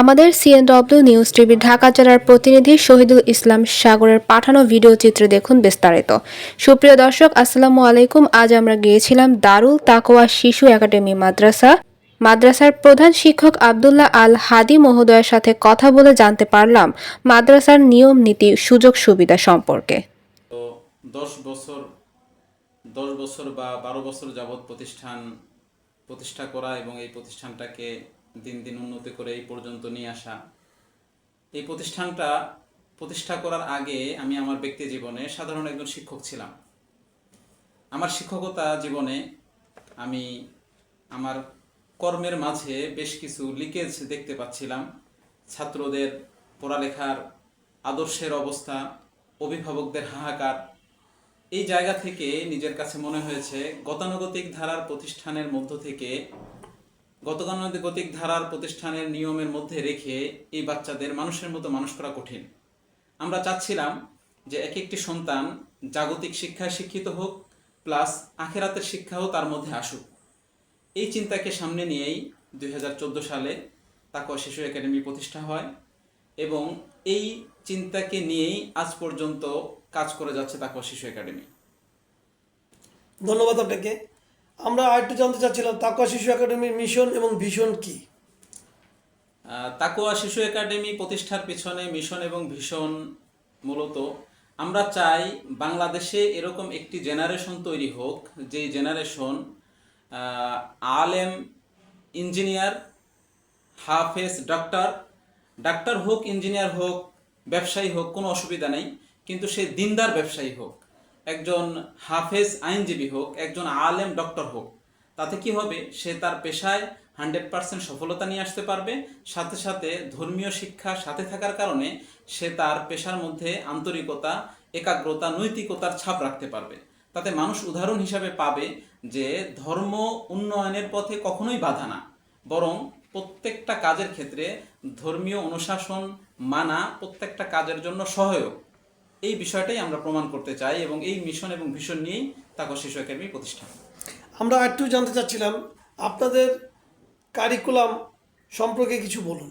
আমাদের CNW news TV Dhaka জেলার প্রতিনিধি শহীদুল ইসলাম সাগরের পাঠানো ভিডিও চিত্র দেখুন বিস্তারিত। সুপ্রিয় দর্শক, আসসালামু আলাইকুম। আজ আমরা গিয়েছিলাম দারুল তাকোয়া শিশু একাডেমি মাদ্রাসা। মাদ্রাসার প্রধান শিক্ষক আবদুল্লাহ আল হাদি মহোদয়ের সাথে কথা বলে জানতে পারলাম মাদ্রাসার নিয়ম, নীতি, সুযোগ, সুবিধা সম্পর্কে। দশ বছর দশ বছর বা বারো বছর যাবৎ প্রতিষ্ঠান প্রতিষ্ঠা করা এবং এই প্রতিষ্ঠানটাকে দিন দিন উন্নতি করে এই পর্যন্ত নিয়ে আসা। এই প্রতিষ্ঠানটা প্রতিষ্ঠা করার আগে আমি আমার ব্যক্তি জীবনে সাধারণ একজন শিক্ষক ছিলাম। আমার শিক্ষকতা জীবনে আমি আমার কর্মের মাঝে বেশ কিছু লিকেজ দেখতে পাচ্ছিলাম। ছাত্রদের পড়ালেখার আদর্শের অবস্থা, অভিভাবকদের হাহাকার, এই জায়গা থেকে নিজের কাছে মনে হয়েছে গতানুগতিক ধারার প্রতিষ্ঠানের মধ্য থেকে গতানুগতিক ধারার প্রতিষ্ঠানের নিয়মের মধ্যে রেখে এই বাচ্চাদের মানুষের মতো মানুষ করা কঠিন। আমরা চাচ্ছিলাম যে এক একটি সন্তান জাগতিক শিক্ষায় শিক্ষিত হোক, প্লাস আখেরাতের শিক্ষাও তার মধ্যে আসুক। এই চিন্তাকে সামনে নিয়েই দুই হাজার চোদ্দ সালে তাকুয়া শিশু একাডেমি প্রতিষ্ঠা হয় এবং এই চিন্তাকে নিয়েই আজ পর্যন্ত কাজ করে যাচ্ছে তাকুয়া শিশু একাডেমি। ধন্যবাদ আপনাকে। আমরা আরেকটু জানতে চাচ্ছিলাম, তাকুয়া শিশু একাডেমির মিশন এবং ভিশন কি? তাকুয়া শিশু একাডেমি প্রতিষ্ঠার পিছনে মিশন এবং ভীষণ মূলত আমরা চাই বাংলাদেশে এরকম একটি জেনারেশন তৈরি হোক, যেই জেনারেশন আলেম ইঞ্জিনিয়ার হাফেজ ডাক্তার ডাক্তার হোক ইঞ্জিনিয়ার হোক, ব্যবসায়ী হোক, কোনো অসুবিধা নেই, কিন্তু সে দিনদার ব্যবসায়ী হোক। একজন হাফেজ আইনজীবী হোক, একজন আলেম ডক্টর হোক, তাতে কি হবে? সে তার পেশায় হান্ড্রেড পার্সেন্ট সফলতা নিয়ে আসতে পারবে। সাথে সাথে ধর্মীয় শিক্ষা সাথে থাকার কারণে সে তার পেশার মধ্যে আন্তরিকতা, একাগ্রতা, নৈতিকতার ছাপ রাখতে পারবে। তাতে মানুষ উদাহরণ হিসাবে পাবে যে ধর্ম উন্নয়নের পথে কখনোই বাধা না, বরং প্রত্যেকটা কাজের ক্ষেত্রে ধর্মীয় অনুশাসন মানা প্রত্যেকটা কাজের জন্য সহায়ক। এই বিষয়টাই আমরা প্রমাণ করতে চাই এবং এই মিশন এবং ভিশন নিয়েই তাকর শিশু একাডেমি প্রতিষ্ঠা আমরা আরেকটু জানতে চাচ্ছিলাম আপনাদের কারিকুলাম সম্পর্কে কিছু বলুন।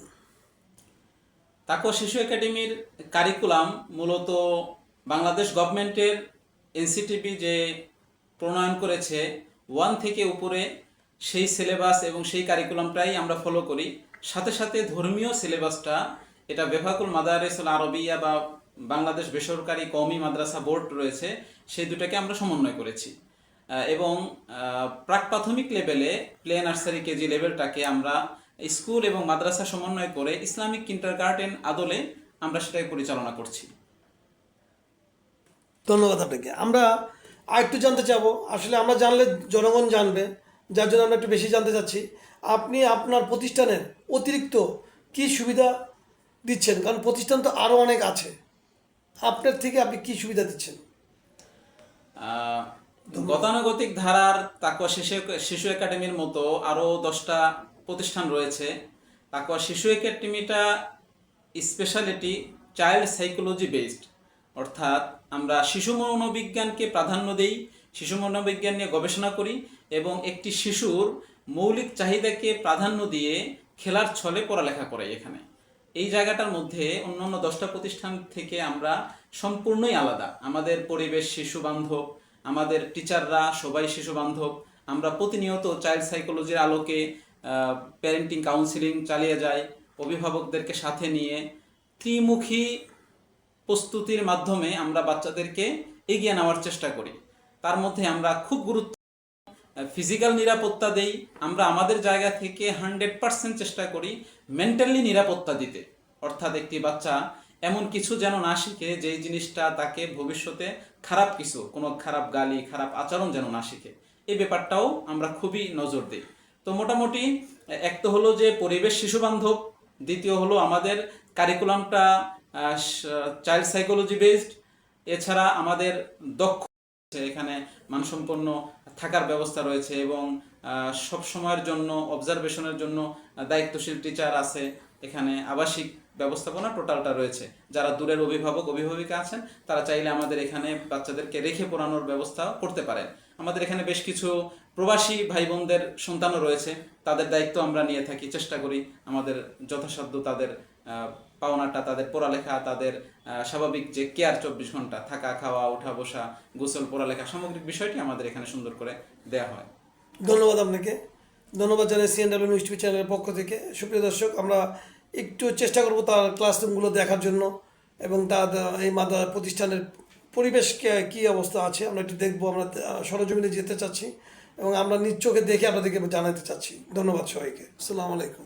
তাকো শিশু একাডেমির কারিকুলাম মূলত বাংলাদেশ গভর্নমেন্টের এনসিটিভি যে প্রণয়ন করেছে ওয়ান থেকে উপরে সেই সিলেবাস এবং সেই কারিকুলামটাই আমরা ফলো করি। সাথে সাথে ধর্মীয় সিলেবাসটা এটা বেফাকুল মাদারেসুল আরবিয়া বা বাংলাদেশ বেসরকারি কমি মাদ্রাসা বোর্ড রয়েছে, সেই দুটাকে আমরা সমন্বয় করেছি। এবং প্রাক প্রাথমিক লেভেলে প্লে নার্সারি কেজি লেভেলটাকে আমরা স্কুল এবং মাদ্রাসা সমন্বয় করে ইসলামিক কিন্টার গার্ডেন আদলে আমরা সেটাকে পরিচালনা করছি। ধন্যবাদ আপনাকে। আমরা আরেকটু জানতে চাবো। আসলে আমরা জানলে জনগণ জানবে, যার জন্য আমরা একটু বেশি জানতে চাচ্ছি। আপনি আপনার প্রতিষ্ঠানের অতিরিক্ত কি সুবিধা দিচ্ছেন? কারণ প্রতিষ্ঠান তো আরও অনেক আছে। আপনার থেকে আপনি কি সুবিধা দিচ্ছেন? গতানুগতিক ধারার তাকুয়া শিশু শিশু একাডেমির মতো আরও দশটা প্রতিষ্ঠান রয়েছে। তাকুয়া শিশু একাডেমিটা স্পেশালিটি চাইল্ড সাইকোলজি বেসড অর্থাৎ আমরা শিশু মনোবিজ্ঞানকে প্রাধান্য দেই, শিশু মনোবিজ্ঞান নিয়ে গবেষণা করি এবং একটি শিশুর মৌলিক চাহিদাকে প্রাধান্য দিয়ে খেলার ছলে পড়ালেখা করাই এখানে। এই জায়গাটার মধ্যে অন্যান্য দশটা প্রতিষ্ঠান থেকে আমরা সম্পূর্ণই আলাদা। আমাদের পরিবেশ শিশু বান্ধব, আমাদের টিচাররা সবাই শিশু বান্ধব। আমরা প্রতিনিয়ত চাইল্ড সাইকোলজির আলোকে প্যারেন্টিং কাউন্সিলিং চালিয়ে যাই, অভিভাবকদেরকে সাথে নিয়ে। ত্রিমুখী প্রস্তুতির মাধ্যমে আমরা বাচ্চাদেরকে এগিয়ে নেওয়ার চেষ্টা করি। তার মধ্যে আমরা খুব গুরুত্ব ফিজিক্যাল নিরাপত্তা দেই, আমরা আমাদের জায়গা থেকে হান্ড্রেড পার্সেন্ট চেষ্টা করি মেন্টালি নিরাপত্তা দিতে। অর্থাৎ একটি বাচ্চা এমন কিছু যেন না শিখে, যেই জিনিসটা তাকে ভবিষ্যতে খারাপ কিছু, কোনো খারাপ গালি, খারাপ আচরণ যেন না শিখে। এই ব্যাপারটাও আমরা খুবই নজর দিই। তো মোটামুটি এক তো হলো যে পরিবেশ শিশু বান্ধব, দ্বিতীয় হলো আমাদের কারিকুলামটা চাইল্ড সাইকোলজি বেসড এছাড়া আমাদের দক্ষ এখানে মানসম্পন্ন থাকার ব্যবস্থা রয়েছে এবং সব সময়ের জন্য অবজারভেশনের জন্য দায়িত্বশীল টিচার আছে। এখানে আবাসিক ব্যবস্থাপনা টোটালটা রয়েছে। যারা দূরের অভিভাবক, অভিভাবিকা আছেন, তারা চাইলে আমাদের এখানে বাচ্চাদেরকে রেখে পড়ানোর ব্যবস্থা করতে পারেন। আমাদের এখানে বেশ কিছু প্রবাসী ভাই বোনদের সন্তানও রয়েছে। তাদের দায়িত্ব আমরা নিয়ে থাকি, চেষ্টা করি আমাদের যথাসাধ্য তাদের পাওনাটা, তাদের পড়ালেখা, তাদের স্বাভাবিক যে কেয়ার চব্বিশ ঘণ্টা, থাকা, খাওয়া ওঠা বসা, গোসল, পড়ালেখা, সামগ্রিক বিষয়টি আমাদের এখানে সুন্দর করে দেয়া হয়। ধন্যবাদ আপনাকে। ধন্যবাদ জানাই সিএনডাব্লিউ নিউজ টিভি চ্যানেলের পক্ষ থেকে। সুপ্রিয় দর্শক, আমরা একটু চেষ্টা করব তার ক্লাসরুমগুলো দেখার জন্য এবং তার এই মাদা প্রতিষ্ঠানের পরিবেশ কি অবস্থা আছে, আমরা একটু দেখব, আমরা সরজমিনে যেতে চাচ্ছি এবং আমরা নিজ চোখে দেখে আপনাদেরকে জানাতে চাচ্ছি। ধন্যবাদ সবাইকে। আসসালামু আলাইকুম।